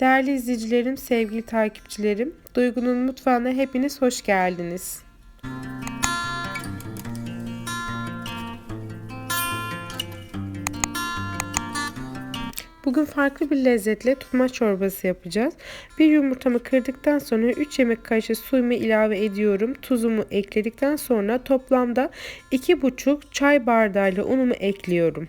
Değerli izleyicilerim, sevgili takipçilerim, Duygu'nun mutfağına hepiniz hoş geldiniz. Bugün farklı bir lezzetle tutma çorbası yapacağız. Bir yumurtamı kırdıktan sonra 3 yemek kaşığı suyumu ilave ediyorum. Tuzumu ekledikten sonra toplamda 2,5 çay bardağıyla unumu ekliyorum.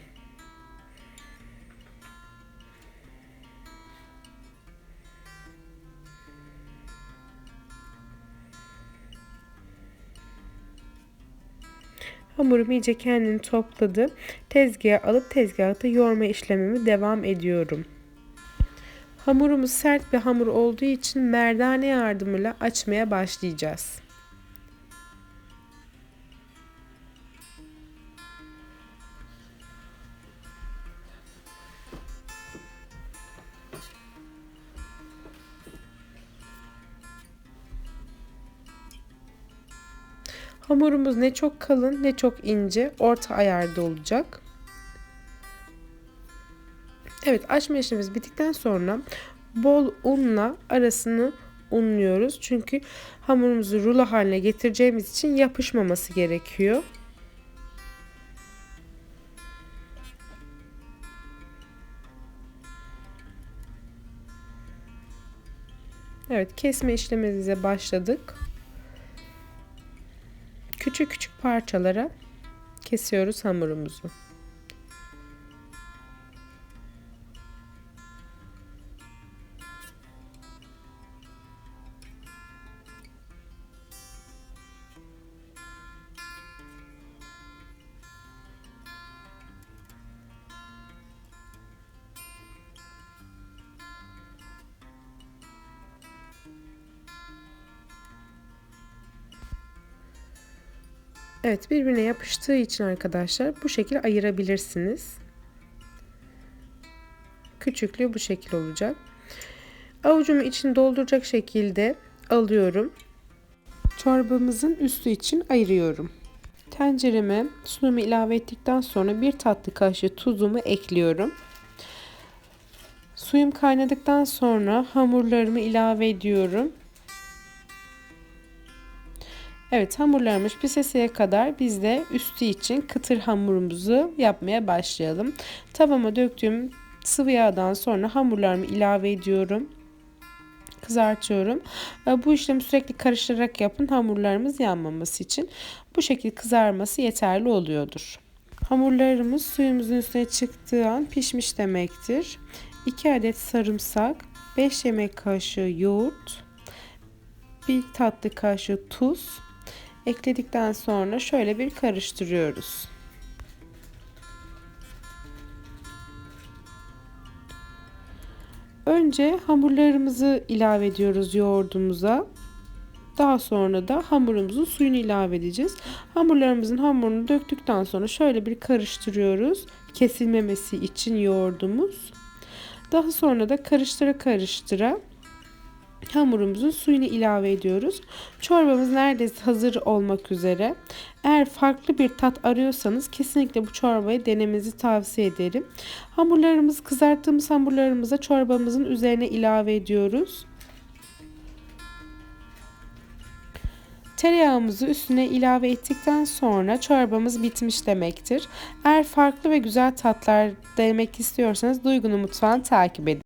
Hamurum iyice kendini topladı. Tezgaha alıp tezgahta yoğurma işlemimi devam ediyorum. Hamurumuz sert bir hamur olduğu için merdane yardımıyla açmaya başlayacağız. Hamurumuz ne çok kalın ne çok ince, orta ayarda olacak. Evet açma işlemimiz bittikten sonra bol unla arasını unluyoruz. Çünkü hamurumuzu rulo haline getireceğimiz için yapışmaması gerekiyor. Evet kesme işlemimize başladık küçük küçük parçalara kesiyoruz hamurumuzu. Evet birbirine yapıştığı için arkadaşlar bu şekilde ayırabilirsiniz. Küçüklüğü bu şekil olacak. Avucumu için dolduracak şekilde alıyorum. Çorbamızın üstü için ayırıyorum. Tencereme sunumu ilave ettikten sonra bir tatlı kaşığı tuzumu ekliyorum. Suyum kaynadıktan sonra hamurlarımı ilave ediyorum. Evet hamurlarımız pişeseye kadar biz de üstü için kıtır hamurumuzu yapmaya başlayalım. Tavama döktüğüm sıvı yağdan sonra hamurlarımı ilave ediyorum. Kızartıyorum. Ee, bu işlemi sürekli karıştırarak yapın hamurlarımız yanmaması için. Bu şekilde kızarması yeterli oluyordur. Hamurlarımız suyumuzun üstüne çıktığı an pişmiş demektir. 2 adet sarımsak, 5 yemek kaşığı yoğurt, 1 tatlı kaşığı tuz, ekledikten sonra şöyle bir karıştırıyoruz. Önce hamurlarımızı ilave ediyoruz yoğurdumuza. Daha sonra da hamurumuzun suyunu ilave edeceğiz. Hamurlarımızın hamurunu döktükten sonra şöyle bir karıştırıyoruz. Kesilmemesi için yoğurdumuz. Daha sonra da karıştıra karıştıra hamurumuzun suyunu ilave ediyoruz. Çorbamız neredeyse hazır olmak üzere. Eğer farklı bir tat arıyorsanız kesinlikle bu çorbayı denemenizi tavsiye ederim. Hamurlarımızı kızarttığımız hamurlarımıza çorbamızın üzerine ilave ediyoruz. Tereyağımızı üstüne ilave ettikten sonra çorbamız bitmiş demektir. Eğer farklı ve güzel tatlar denemek istiyorsanız Duygu'nun mutfağını takip edin.